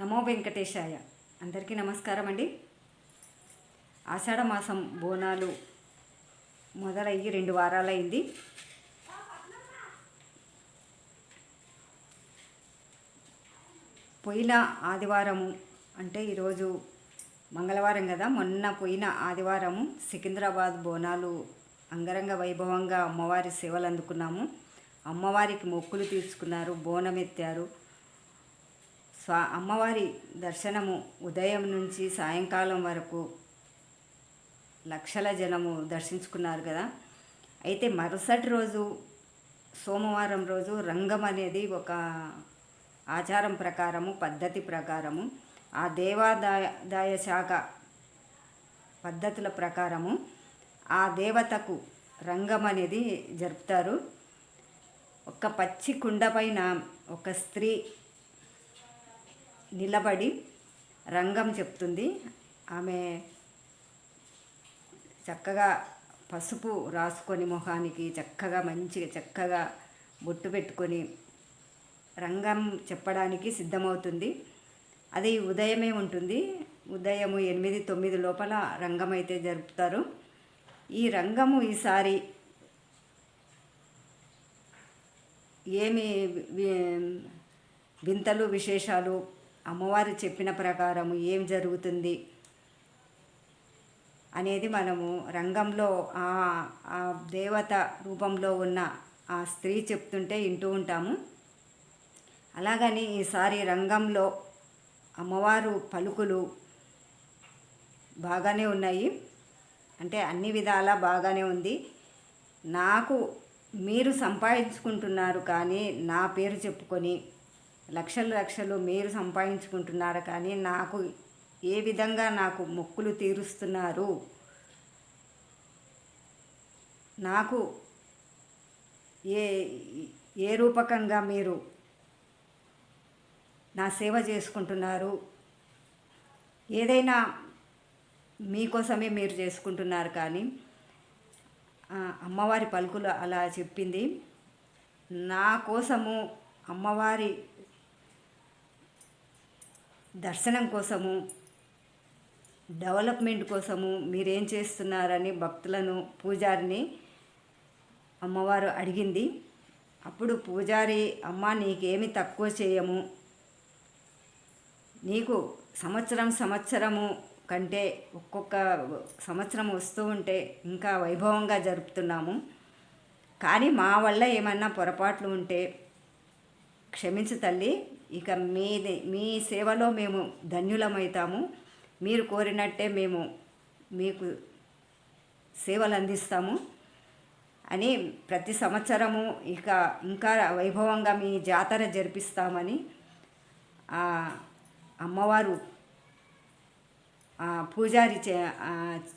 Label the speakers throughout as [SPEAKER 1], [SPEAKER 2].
[SPEAKER 1] నమో వెంకటేశాయ. అందరికీ నమస్కారం అండి. ఆషాఢ మాసం బోనాలు మొదలయ్యి రెండు వారాలైంది. పోయిన ఆదివారము అంటే ఈరోజు మంగళవారం కదా. మొన్న పోయిన ఆదివారము సికింద్రాబాద్ బోనాలు అంగరంగ వైభవంగా అమ్మవారి సేవలు అందుకున్నాము అమ్మవారికి మొక్కులు తీర్చుకున్నారు బోనం ఎత్తారు స్వా అమ్మవారి దర్శనము ఉదయం నుంచి సాయంకాలం వరకు లక్షల జనము దర్శించుకున్నారు కదా. అయితే మరుసటి రోజు సోమవారం రోజు రంగం అనేది ఒక ఆచారం ప్రకారము పద్ధతి ప్రకారము. ఆ దేవాదాయ దాయ శాఖ పద్ధతుల ప్రకారము ఆ దేవతకు రంగం అనేది జరుపుతారు. ఒక పచ్చి కుండ పైన ఒక స్త్రీ నిలబడి రంగం చెప్తుంది. ఆమె చక్కగా పసుపు రాసుకొని మొహానికి చక్కగా మంచిగా చక్కగా బొట్టు పెట్టుకొని రంగం చెప్పడానికి సిద్ధమవుతుంది. అది ఉదయమే ఉంటుంది. ఉదయము ఎనిమిది తొమ్మిది లోపల రంగం అయితే జరుపుతారు. ఈ రంగము ఈసారి ఏమి వింతలు విశేషాలు అమ్మవారు చెప్పిన ప్రకారము ఏం జరుగుతుంది అనేది మనము రంగంలో ఆ ఆ దేవత రూపంలో ఉన్న ఆ స్త్రీ చెప్తుంటే వింటూ ఉంటాము. అలాగని ఈసారి రంగంలో అమ్మవారు పలుకులు బాగానే ఉన్నాయి. అంటే అన్ని విధాలా బాగానే ఉంది. నాకు మీరు సంపాదించుకుంటున్నారు కానీ నా పేరు చెప్పుకొని లక్షలు లక్షలు మీరు సంపాదించుకుంటున్నారు కానీ నాకు ఏ విధంగా నాకు మొక్కులు తీరుస్తున్నారు? నాకు ఏ ఏ రూపకంగా మీరు నా సేవ చేసుకుంటున్నారు? ఏదైనా మీకోసమే మీరు చేసుకుంటున్నారు కానీ అమ్మవారి పలుకులు అలా చెప్పింది. నా కోసము అమ్మవారి దర్శనం కోసము డెవలప్మెంట్ కోసము మీరేం చేస్తున్నారని భక్తులను పూజారిని అమ్మవారు అడిగింది. అప్పుడు పూజారి అమ్మ నీకేమి తక్కువ చేయము. నీకు సంవత్సరం సంవత్సరము కంటే ఒక్కొక్క సంవత్సరం వస్తూ ఉంటే ఇంకా వైభవంగా జరుపుతున్నాము. కానీ మా వల్ల ఏమన్నా పొరపాట్లు ఉంటే క్షమించు తల్లి ఇక మీది మీ సేవలో మేము ధన్యులమవుతాము మీరు కోరినట్టే మేము మీకు సేవలు అందిస్తాము. అని ప్రతి సంవత్సరము ఇక ఇంకా వైభవంగా మీ జాతర జరిపిస్తామని ఆ అమ్మవారు పూజారి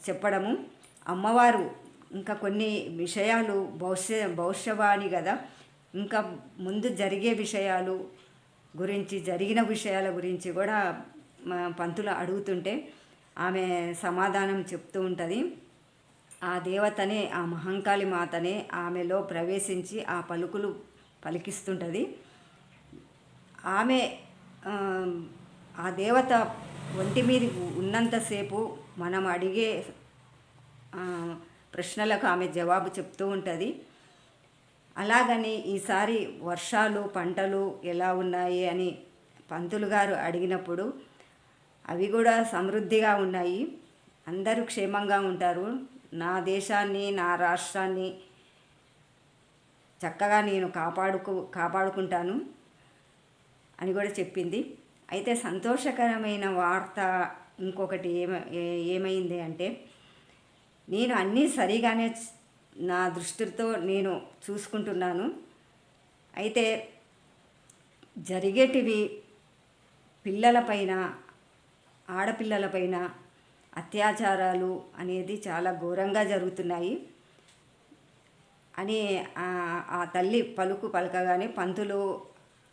[SPEAKER 1] చెప్పడము. అమ్మవారు ఇంకా కొన్ని విషయాలు భవిష్య భవిష్యవాణి కదా. ఇంకా ముందు జరిగే విషయాలు గురించి జరిగిన విషయాల గురించి కూడా మా పంతులు అడుగుతుంటే ఆమె సమాధానం చెప్తూ ఉంటుంది. ఆ దేవతనే ఆ మహంకాళి మాతనే ఆమెలో ప్రవేశించి ఆ పలుకులు పలికిస్తుంటుంది. ఆమె ఆ, దేవత ఒంటి మీద ఉన్నంతసేపు మనం అడిగే ప్రశ్నలకు ఆమె జవాబు చెప్తూ ఉంటుంది. అలాగని ఈసారి వర్షాలు పంటలు ఎలా ఉన్నాయి అని పంతులు గారు అడిగినప్పుడు అవి కూడా సమృద్ధిగా ఉన్నాయి. అందరూ క్షేమంగా ఉంటారు. నా దేశాన్ని నా రాష్ట్రాన్ని చక్కగా నేను కాపాడుకు కాపాడుకుంటాను అని కూడా చెప్పింది. అయితే సంతోషకరమైన వార్త ఇంకొకటి ఏమ ఏమైంది అంటే నేను అన్నీ సరిగానే నా దృష్టితో నేను చూసుకుంటున్నాను. అయితే జరిగేటివి పిల్లలపైన ఆడపిల్లలపైన అత్యాచారాలు అనేది చాలా ఘోరంగా జరుగుతున్నాయి. అని ఆ తల్లి పలుకు పలకగానే పంతులు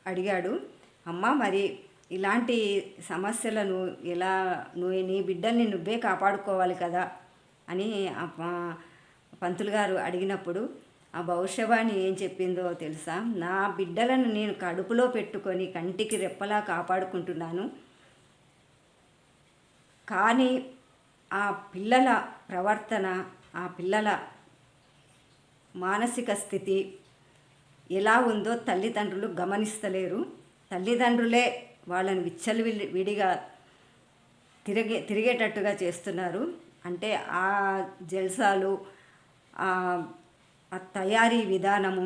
[SPEAKER 1] అడిగాడు అమ్మ మరి ఇలాంటి సమస్యలను ఎలా నువ్వు నీ బిడ్డల్ని నువ్వే కాపాడుకోవాలి కదా అని పంతులు గారు అడిగినప్పుడు ఆ భవిష్యవాణి ఏం చెప్పిందో తెలుసా? నా బిడ్డలను నేను కడుపులో పెట్టుకొని కంటికి రెప్పలా కాపాడుకుంటున్నాను. కానీ ఆ పిల్లల ప్రవర్తన ఆ పిల్లల మానసిక స్థితి ఎలా ఉందో తల్లిదండ్రులు గమనిస్తలేరు. తల్లిదండ్రులే వాళ్ళని విచ్చలు విడిగా తిరిగే తిరిగేటట్టుగా చేస్తున్నారు. అంటే ఆ జల్సాలు తయారీ విధానము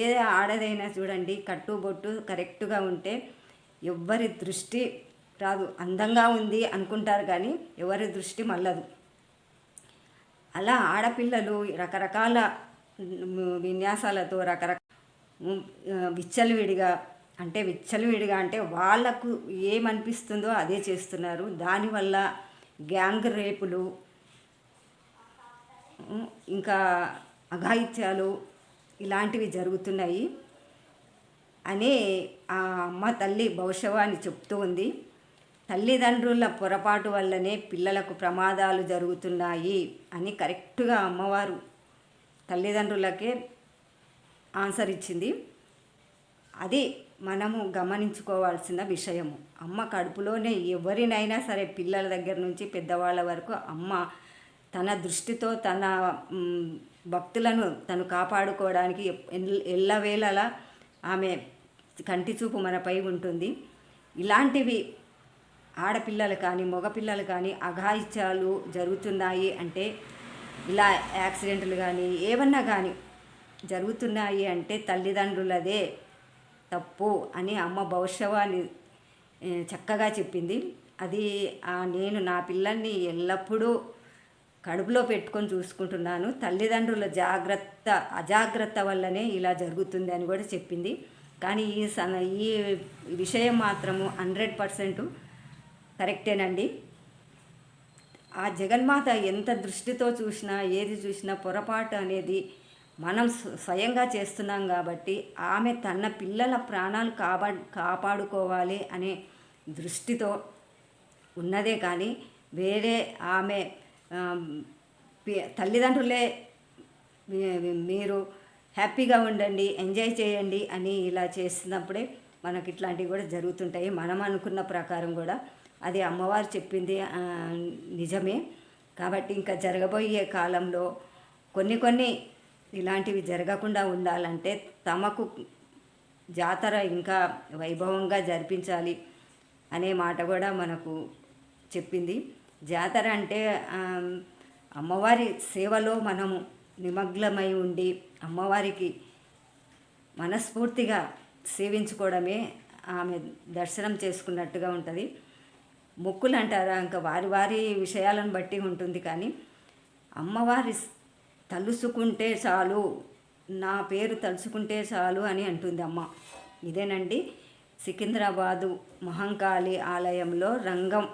[SPEAKER 1] ఏ ఆడదైనా చూడండి కట్టుబొట్టు కరెక్ట్గా ఉంటే ఎవ్వరి దృష్టి రాదు. అందంగా ఉంది అనుకుంటారు కానీ ఎవరి దృష్టి మళ్ళదు అలా ఆడపిల్లలు రకరకాల విన్యాసాలతో రకరకాల విచ్చలవిడిగా అంటే విచ్చలవిడిగా అంటే వాళ్ళకు ఏమనిపిస్తుందో అదే చేస్తున్నారు. దానివల్ల గ్యాంగ్ రేపులు ఇంకా అఘాయిత్యాలు ఇలాంటివి జరుగుతున్నాయి అని ఆ అమ్మ తల్లి భవిష్యవాణి చెప్తూ ఉంది. తల్లిదండ్రుల పొరపాటు వల్లనే పిల్లలకు ప్రమాదాలు జరుగుతున్నాయి అని కరెక్ట్గా అమ్మవారు తల్లిదండ్రులకే ఆన్సర్ ఇచ్చింది. అది మనము గమనించుకోవాల్సిన విషయము. అమ్మ కడుపులోనే ఎవరినైనా సరే పిల్లల దగ్గర నుంచి పెద్దవాళ్ళ వరకు అమ్మ తన దృష్టితో తన భక్తులను తను కాపాడుకోవడానికి ఎల్లవేళలా ఆమె కంటి చూపు మనపై ఉంటుంది. ఇలాంటివి ఆడపిల్లలు కానీ మగపిల్లలు కానీ అఘాయిత్యాలు జరుగుతున్నాయి అంటే ఇలా యాక్సిడెంట్లు కానీ ఏమన్నా కానీ జరుగుతున్నాయి అంటే తల్లిదండ్రులదే తప్పు అని అమ్మ భవిష్యవాణి చక్కగా చెప్పింది. అది నేను నా పిల్లల్ని ఎల్లప్పుడూ కడుపులో పెట్టుకొని చూసుకుంటున్నాను. తల్లిదండ్రుల జాగ్రత్త అజాగ్రత్త వల్లనే ఇలా జరుగుతుంది అని కూడా చెప్పింది. కానీ ఈ సన ఈ విషయం మాత్రము హండ్రెడ్ పర్సెంట్ కరెక్టేనండి. ఆ జగన్మాత ఎంత దృష్టితో చూసినా ఏది చూసినా పొరపాటు అనేది మనం స్వయంగా చేస్తున్నాం కాబట్టి ఆమె తన పిల్లల ప్రాణాలు కాపా కాపాడుకోవాలి అనే దృష్టితో ఉన్నదే కానీ వేరే ఆమె తల్లిదండ్రులే మీరు హ్యాపీగా ఉండండి ఎంజాయ్ చేయండి అని ఇలా చేస్తున్నప్పుడే మనకి ఇట్లాంటివి కూడా జరుగుతుంటాయి. మనం అనుకున్న ప్రకారం కూడా అది అమ్మవారు చెప్పింది నిజమే. కాబట్టి ఇంకా జరగబోయే కాలంలో కొన్ని కొన్ని ఇలాంటివి జరగకుండా ఉండాలంటే తమకు జాతర ఇంకా వైభవంగా జరిపించాలి అనే మాట కూడా మనకు చెప్పింది. జాతర అంటే అమ్మవారి సేవలో మనము నిమగ్నమై ఉండి అమ్మవారికి మనస్ఫూర్తిగా సేవించుకోవడమే ఆమె దర్శనం చేసుకున్నట్టుగా ఉంటుంది. మొక్కులు అంటారా ఇంకా వారి వారి విషయాలను బట్టి ఉంటుంది కానీ అమ్మవారి తలుసుకుంటే చాలు నా పేరు తలుచుకుంటే చాలు అని అంటుంది అమ్మ. ఇదేనండి సికింద్రాబాదు మహంకాళి ఆలయంలో రంగం.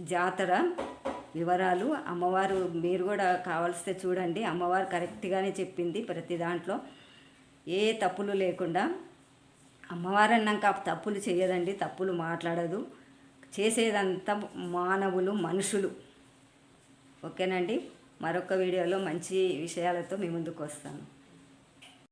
[SPEAKER 1] జాతర వివరాలు అమ్మవారు మీరు కూడా కావాల్స్తే చూడండి. అమ్మవారు కరెక్ట్గానే చెప్పింది ప్రతి దాంట్లో. ఏ తప్పులు లేకుండా అమ్మవారు అన్నాక తప్పులు చేయదండి తప్పులు మాట్లాడదు. చేసేదంతా మానవులు మనుషులు. ఓకేనండి? మరొక వీడియోలో మంచి విషయాలతో మీ ముందుకు వస్తాను.